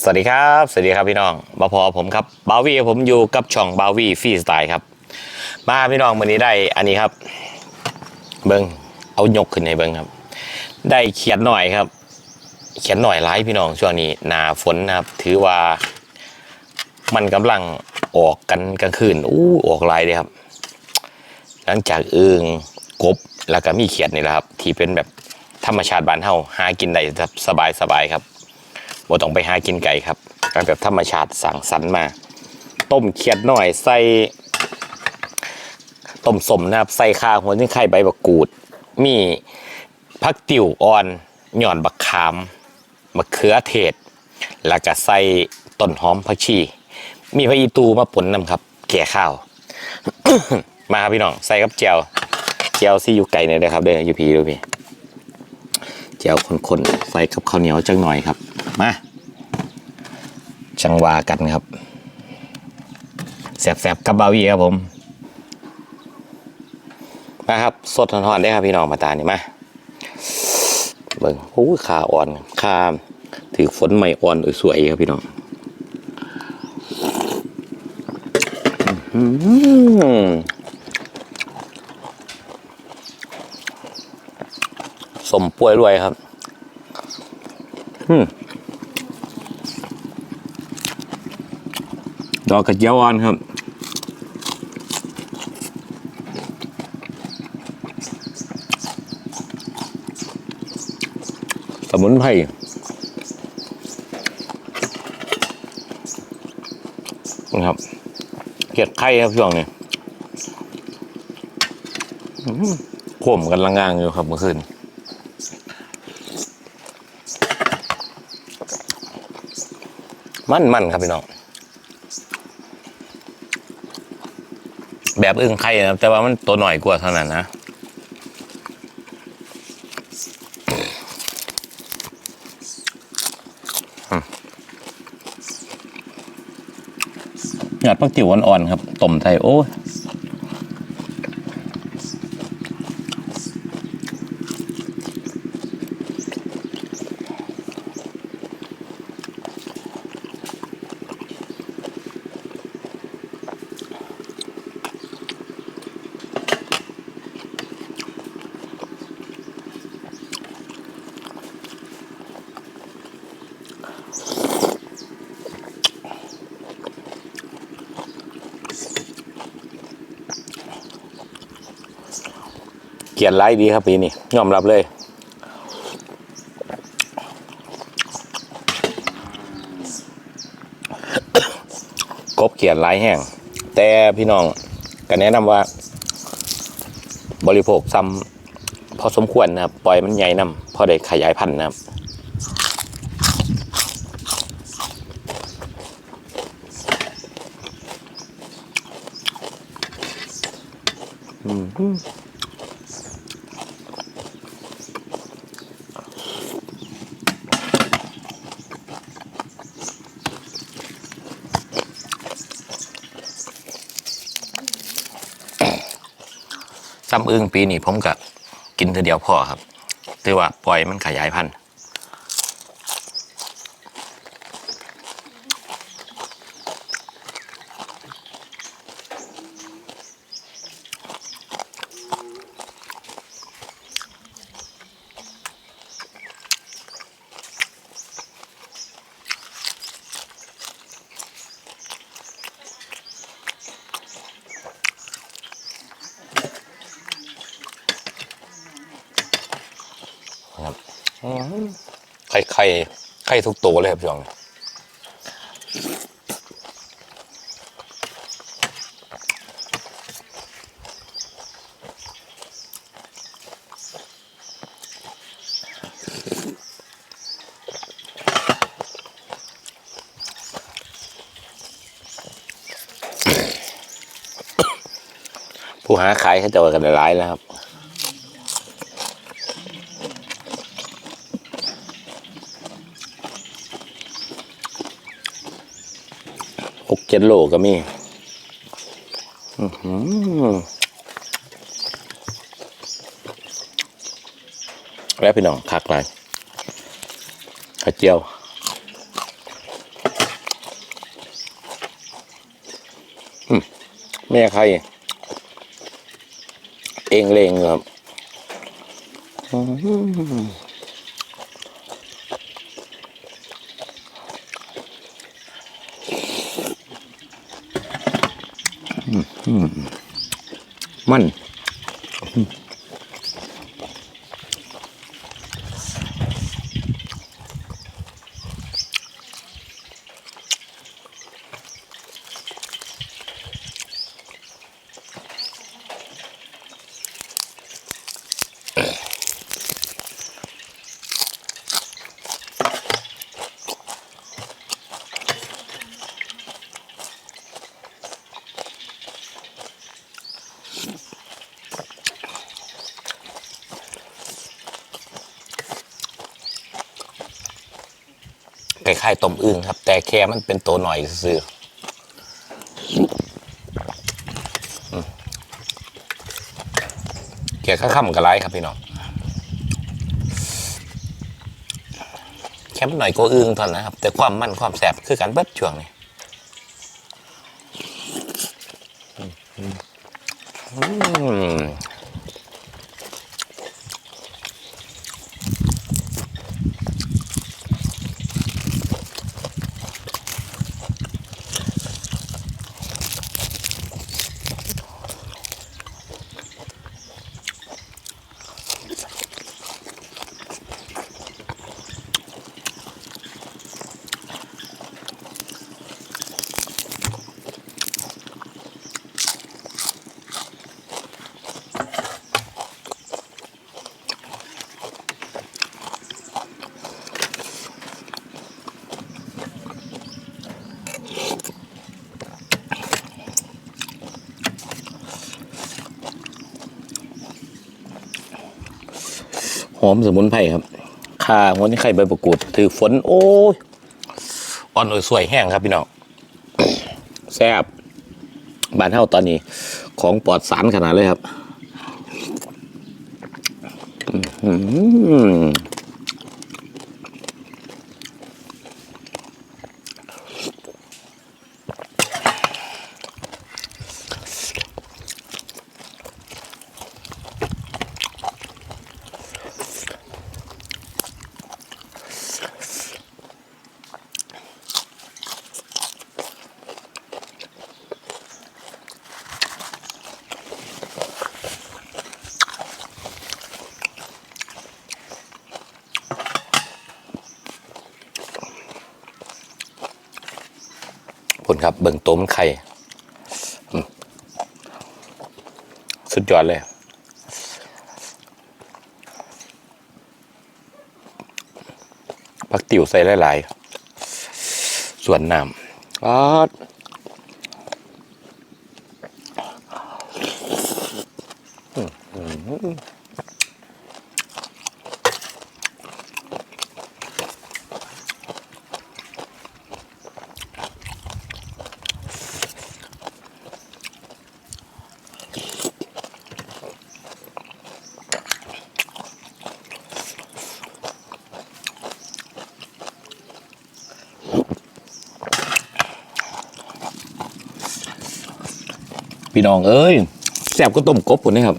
สวัสดีครับ สวัสดีครับพี่น้องบาพอผมครับบาวีผมอยู่กับช่องบาวีฟรีสไตล์ครับ มาพี่น้องวันนี้ได้อันนี้ครับ เบิ้งเอายกขึ้นในเบิ้งครับ ได้เขียนหน่อยครับ เขียนหน่อยไลายพี่น้องช่วงนี้หนาฝนนะครับ ถือว่ามันกำลังออกกันกลางคืนอู้ออกลายเลยครับ หลังจากอึงกบแล้วก็มีเขียดนี่แหละครับ ที่เป็นแบบธรรมชาติบ้านเฮาหากินได้สบายสบายครับ บ่ต้องไปหากินไก่ครับก็แบบธรรมชาติสั่งสรรมา ต้มเขียดหน่อยใส่ต้มสมนะครับใส่ข้าหัวนึ่งไข่ใบบักกูด มีผักติ๋วอ่อนหย่อนบักขามมะเขือเทศ แล้วก็ใส่ต้นหอมผักชี มีพระอีตูมาปนนำครับ แก่ข้าว มาครับพี่น้องใส่กับเจียวเจียวซี่อยู่ไก่เนี่ยนะครับเด้ออยู่พีดูพี่เจียวคนๆใส่กับข้าวเหนียวจังหน่อยครับ มา จังวากันครับแสบๆกับบาวีครับผมมาครับสดทอนๆได้ครับพี่น้องมาตานี่มาเบิ่งโอ้ขาอ่อนขาถือฝนใหม่อ่อนสวยๆครับพี่น้องสมป่วยรวยครับ อืม อกกระเจียวอ่อนครับสมุนไพรนะครับเกลียดไข่ครับช่วงนี้ข่มกันละงางอยู่ครับเมื่อคืนมันมันครับพี่น้อง แบบอึ่งไข่นะครับ แต่ว่ามันตัวหน่อยกว่าเท่านั้นนะหยอดผักจิ๋วอ่อนๆครับต้มไทยโอ้ ยเกลียดไล่ดีครับปีนี้ยอมรับเลย กบเขียนหลายแห้งแต่พี่น้องก็แนะนำว่า บริโภคซ้ำพอสมควรนะครับ ปล่อยมันใหญ่นำพอได้ขยายพันธุ์นะครับ ซ้ำอึ้งปีนี้ผมก็กินเทีเดียวพอครับถือว่าปล่อยมันขยายพันธุ์ ไข่ไข่ไข่ทุกตัวเลยครับช่วงนี้ผู้หาขายเขาจะกันหลายแล้วครับ เจ็ดโลก็มีแล้วพี่น้องคักไรข้าเจียวแม่ใคร เองเลงครับ มัน คล้ายๆต้มอึ่งครับ แต่แค่มันเป็นตัวหน่อยซื่อๆอืมแกข้าค่ำกับไรครับพี่น้องแค่มันหน่อยก็อึ่งเท่านั้นะครับ แต่ความมันความแสบคือกันเบิดช่วงนี้อืม ห อมสมุนไพรครับข่าหัวนี่ไข่ใบประกูดถือฝนโอ้ยอ่อนโอยสวยแห้งครับพี่น้องแซ่บบ้านเฮาตอนนี้ ของปลอดสารขนาดเลยครับ ครับ เบิ่งต้มไข่สุดยอดเลย ผักติ๋วใส่หลายๆ ส่วนน้ำออด พี่น้องเอ้ยแซ่บก็ต้มกบปุ่นนี่ครับ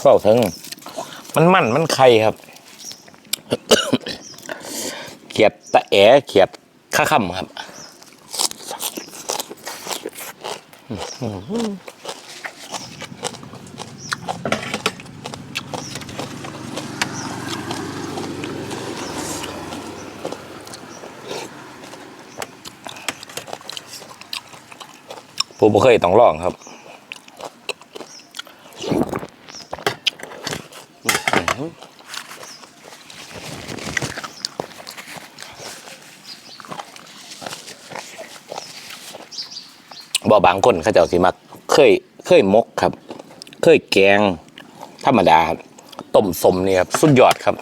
เข้าถึงมันมันมันไข่ครับเขียดตะแอเขียดข้าค่ำครับผมเคยต้องลองครับ บ่บางคนเขาเจ้าสิมักเคยเคยมกครับ เคยแกง ธรรมดาครับต้มสมเนี่ยครับสุดยอดครับ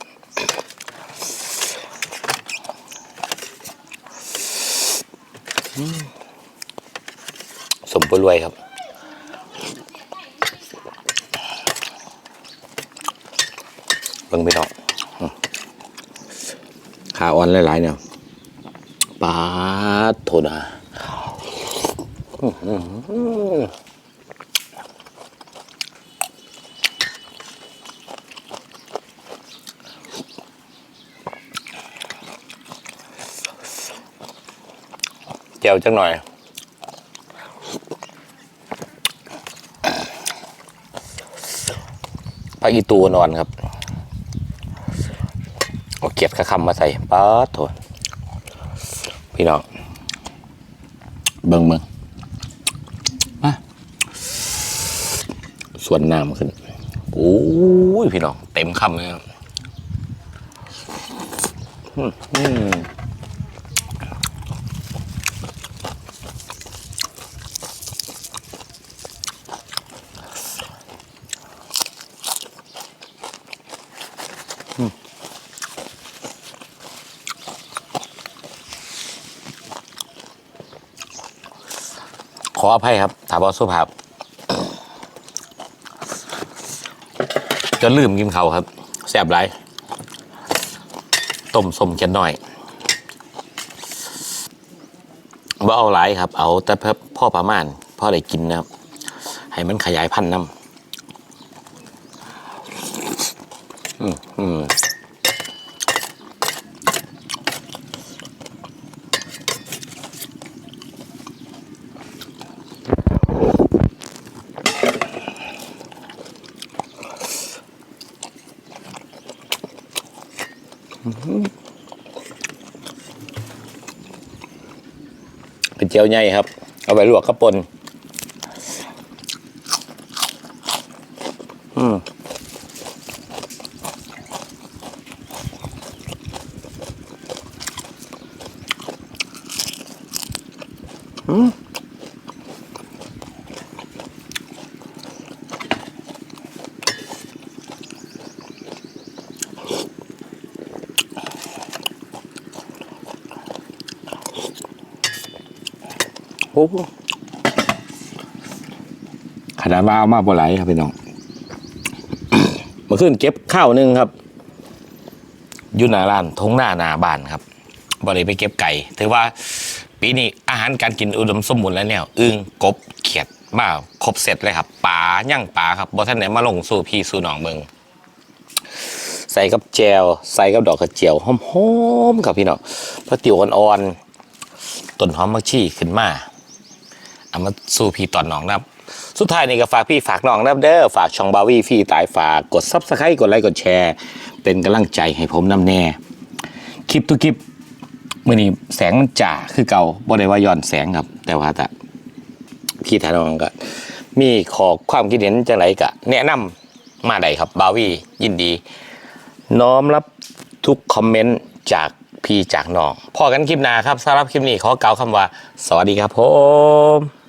สมปรวยครับเบิ่งไปดอกอืมขาอ่อนหลายๆเนี่ยปาดโทนะ เจียวจังหน่อยพระอีตัวนอนครับเอาเก็บกระคำมาใส่ป๊าดโถพี่น้องเบิ่งเบิ่ง วนน้ำขึ้นโอ้ยพี่น้องเต็มคำเลยครับขออภัยครับถามว่าสุภาพ จนลืมกินเขาครับแสบไรต้มสมแค่น,น้อยว่าเอาหลายครับ เอาแต่เพื่อพ่อประมาณพ่อได้กินนะครับ ให้มันขยายพันธุ์น้ำอืมอืม เป็นเจียวใหญ่ครับ เอาไปลวกข้าวปน โอ้ขนาดว่าเอามาบ่ไหลครับพี่น้องมาขึ้นเก็บข้าวหนึงครับอยู่หน้าร้านทงหน้าหนาบ้านครับบ่ได้ไปเก็บไก่ถือว่าปีนี้อาหารการกินอุดมสมบูรณ์แล้วเนี่ยอึ้งกบเขียดมาครบเสร็จเลยครับปลาย่างปลาครับบ่ท่านไหนมาลงสู่พี่สู่น้องเบิงใส่กับแจวใส่กับดอกกระเจียวหอมๆครับพี่น้องพอติ๋วอ่อนๆต้นหอมมักชี่ขึ้นมา เอามาสู่พี่ตอนน้องนะครับ สุดท้ายนี่ก็ฝากพี่ฝากน้องนะครับเด้อฝากช่องบาวี่ฟี่ตายฝากกดซับสไครต์กดไลค์กดแชร์ เป็นกำลังใจให้ผมนำแน่คลิปทุกคลิปมื่อนี้แสงมันจ่าคือเก่าบ่ได้ว่าย้อนแสงครับ แต่ว่าแต่พี่ทานองก็ มีขอความคิดเห็นจังไรก็แนะนำมาได้ครับบาวี่ยินดี น้อมรับทุกคอมเมนต์จากพี่จากน้องพอกันคลิปหน้าครับสำหรับคลิปนี้ขอกล่าวคำว่า สวัสดีครับผม